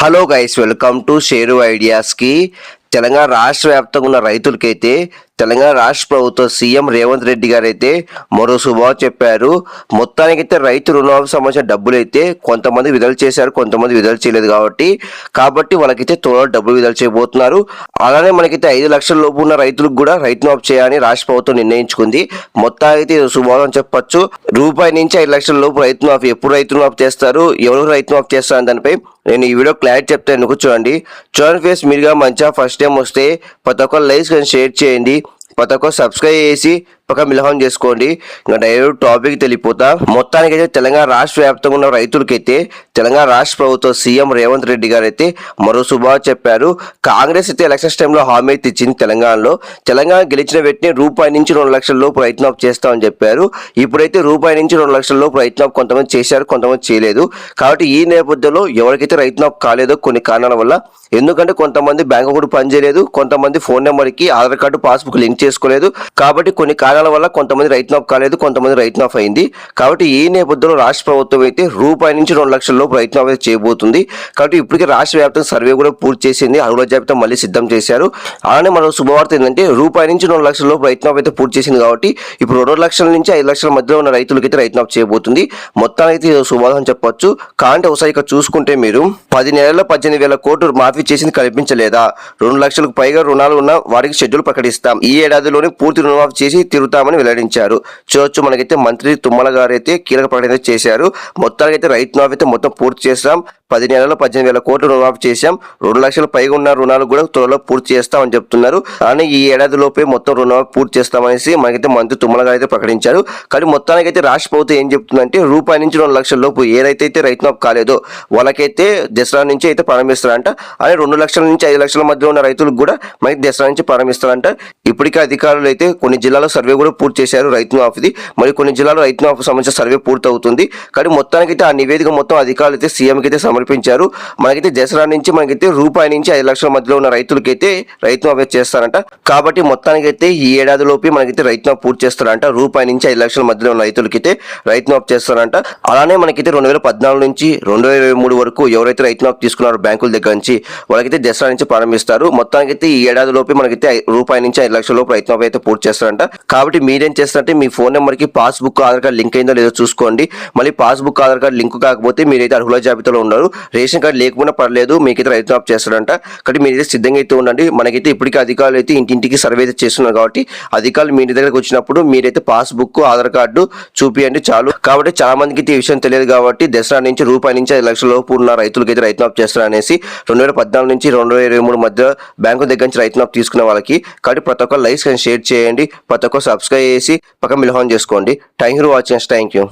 Hello guys welcome to షేరు ఐడియాస్కి తెలంగాణ రాష్ట్ర వ్యాప్తంగా ఉన్న రైతులకైతే తెలంగాణ రాష్ట్ర ప్రభుత్వ సీఎం రేవంత్ రెడ్డి గారు అయితే మరో శుభావం చెప్పారు. మొత్తానికైతే రైతు రుణమాఫీ సంబంధించిన డబ్బులు అయితే కొంతమంది విడుదల చేశారు కొంతమంది విడుదల చేయలేదు కాబట్టి. కాబట్టి వాళ్ళకైతే త్వరలో డబ్బులు విడుదల చేయబోతున్నారు. అలానే మనకైతే ఐదు లక్షల లోపు ఉన్న రైతులకు కూడా రైతు మాఫ్ చేయాలని రాష్ట్ర ప్రభుత్వం నిర్ణయించుకుంది. మొత్తానికి ఇది శుభావం అని చెప్పొచ్చు. రూపాయి నుంచి ఐదు లక్షల లోపు రైతు మాఫీ ఎప్పుడు రైతు మాఫ్ చేస్తారు ఎవరు రైతు మాఫ్ చేస్తారు దానిపై నేను ఈ వీడియో క్లారిటీ చెప్తాను ఎందుకు చూడండి? చూడండి ఫేస్ మీరుగా మంచిగా ఫస్ట్ టైం వస్తే ప్రతి ఒక్కరు లైక్స్ కానీ షేర్ చేయండి. ప్రతి ఒక్కరు సబ్స్క్రైబ్ చేసి తప్పక మిలహం చేసుకోండి. ఇంకా డైరెక్ట్ టాపిక్ తెలిపోతా మొత్తానికైతే తెలంగాణ రాష్ట్ర వ్యాప్తంగా ఉన్న రైతులకైతే తెలంగాణ రాష్ట్ర ప్రభుత్వ సీఎం రేవంత్ రెడ్డి గారు అయితే మరో శుభావం చెప్పారు. కాంగ్రెస్ అయితే ఎలక్షన్స్ టైంలో హామీ అయితే ఇచ్చింది తెలంగాణలో. తెలంగాణ గెలిచిన వెంటనే రూపాయి నుంచి రెండు లక్షల లోపు రైతునాప్ చేస్తామని చెప్పారు. ఇప్పుడైతే రూపాయి నుంచి రెండు లక్షల లోపు రైతునాప్ కొంతమంది చేశారు కొంతమంది చేయలేదు. కాబట్టి ఈ నేపథ్యంలో ఎవరికైతే రైతునాప్ కాలేదో కొన్ని కారణాల వల్ల ఎందుకంటే కొంతమంది బ్యాంక్ అకౌంట్ పనిచేయలేదు కొంతమంది ఫోన్ నెంబర్కి ఆధార్ కార్డు పాస్బుక్ లింక్ చేసుకోలేదు. కాబట్టి కొన్ని కారణాల వల్ల కొంతమంది రైతు నాఫ్ కాలేదు కొంతమంది రైతు నాఫ్ అయింది. కాబట్టి ఈ నేపథ్యంలో రాష్ట్ర ప్రభుత్వం అయితే రూపాయి నుంచి రెండు లక్షల లోపు రైతు నాఫ్ అయితే చేయబోతుంది. కాబట్టి ఇప్పటికే రాష్ట్ర వ్యాప్తంగా సర్వే కూడా పూర్తి చేసింది. అర్హుల జాబితా మళ్ళీ సిద్ధం చేశారు. అలానే మరో శుభవార్త ఏంటంటే రూపాయి నుంచి రెండు లక్షల లోపు రైతు నాఫ్ అయితే పూర్తి చేసింది కాబట్టి ఇప్పుడు రెండు లక్షల నుంచి ఐదు లక్షల మధ్యలో ఉన్న రైతులకైతే రైతు నాఫ్ చేయబోతుంది. మొత్తానికి ఇది చెప్పొచ్చు. కాంటే ఒకసారి ఇక చూసుకుంటే మీరు పది నెలల్లో పద్దెనిమిది వేల కోట్లు మాఫీ చేసింది కనిపించలేదా రెండు లక్షలకు పైగా రుణాలు ఉన్న వారికి షెడ్యూల్ ప్రకటిస్తాం. ఈ ఏడాదిలోనే పూర్తి రుణమాఫీ చేసి తిరుగుతామని వెల్లడించారు. చూడొచ్చు మనకైతే మంత్రి తుమ్మల గారు అయితే కీలక ప్రకటన చేశారు చేశారు. మొత్తానికైతే రైతు నాఫ్ అయితే మొత్తం పూర్తి చేసినాం పది నెలల్లో పద్దెనిమిది వేల కోట్లు రుణమాఫీ చేశాం. రెండు లక్షల పైగా ఉన్న రుణాలు కూడా త్వరలో పూర్తి చేస్తామని చెప్తున్నారు. కానీ ఈ ఏడాది లోపే మొత్తం రుణమాఫీ పూర్తి చేస్తామనేసి మనకైతే మంత్రి తుమ్మల గారు అయితే ప్రకటించారు. కానీ మొత్తానికైతే రాష్ట్ర ప్రభుత్వం ఏం చెప్తుందంటే రూపాయి నుంచి రెండు లక్షల లోపు ఏదైతే అయితే రైతు కాలేదో వాళ్ళకైతే దసరా నుంచి అయితే ప్రారంభిస్తారంట. అని రెండు లక్షల నుంచి ఐదు లక్షల మధ్య ఉన్న రైతులకు కూడా మనకి దసరా నుంచి ప్రారంభిస్తారంట. ఇప్పటికే అధికారులు అయితే కొన్ని జిల్లాలో సర్వే కూడా పూర్తి చేశారు రైతు మాఫీది. మరి కొన్ని జిల్లాలో రైతు మాఫీ సంబంధించిన సర్వే పూర్తవుతుంది. కానీ కానీ మొత్తానికైతే ఆ నివేదిక మొత్తం అధికారులు అయితే సీఎంకి అయితే సమర్పించారు. మనకైతే దసరా నుంచి మనకైతే రూపాయి నుంచి ఐదు లక్షల మధ్యలో ఉన్న రైతులకైతే రైతు అవే చేస్తారంట. కాబట్టి మొత్తానికైతే ఈ ఏడాది లోపే మనకైతే రైతు పూర్తి చేస్తారంట. రూపాయి నుంచి ఐదు లక్షల మధ్యలో ఉన్న రైతులకైతే రైతు చేస్తారంట. అలానే మనకైతే రెండు వేల పద్నాలుగు నుంచి రెండు వేల ఇరవై మూడు వరకు ఎవరైతే రైతు తీసుకున్నారో బ్యాంకుల దగ్గర నుంచి వాళ్ళకైతే దసరా నుంచి ప్రారంభిస్తారు. మొత్తానికైతే ఈ ఏడాది లోపే మనకైతే రూపాయి నుంచి ఐదు లక్షల లోపు రైతు అయితే పూర్తి చేస్తారంట. కాబట్టి మీరేం చేస్తారంటే మీ ఫోన్ నెంబర్కి పాస్బుక్ ఆధార్ కార్డ్ లింక్ అయిందో లేదో చూసుకోండి. మళ్ళీ పాస్బుక్ ఆధార్ కార్డ్ లింక్ కాకపోతే మీరైతే అర్హుల జాబితాలో ఉన్నారు రేషన్ కార్డు లేకపోయినా పర్లేదు మీకైతే రైతు మాఫీ చేస్తాడంట. కాబట్టి మీరైతే సిద్ధంగా అయితే ఉండండి. మనకైతే ఇప్పటికీ అధికారులు అయితే ఇంటింటికి సర్వే అయితే చేస్తున్నారు కాబట్టి అధికారులు మీ దగ్గరకు వచ్చినప్పుడు మీరైతే పాస్బుక్ ఆధార్ కార్డు చూపియండి చాలు. కాబట్టి చాలా మందికి అయితే ఈ విషయం తెలియదు కాబట్టి దసరా నుంచి రూపాయి నుంచి ఐదు లక్షల లోపు ఉన్న రైతులకైతే రైతు చేస్తారు అనేసి రెండు వేల పద్నాలుగు నుంచి రెండు వేల ఇరవై మూడు మధ్య బ్యాంకు దగ్గర నుంచి రైతు మాఫీ తీసుకున్న వాళ్ళకి కాబట్టి ప్రతి ఒక్క లైక్స్ కానీ షేర్ చేయండి ప్రతి ఒక్క సబ్స్క్రైబ్ చేసి పక్కన మిలహాన్ చేసుకోండి. Thank you for watching thank you.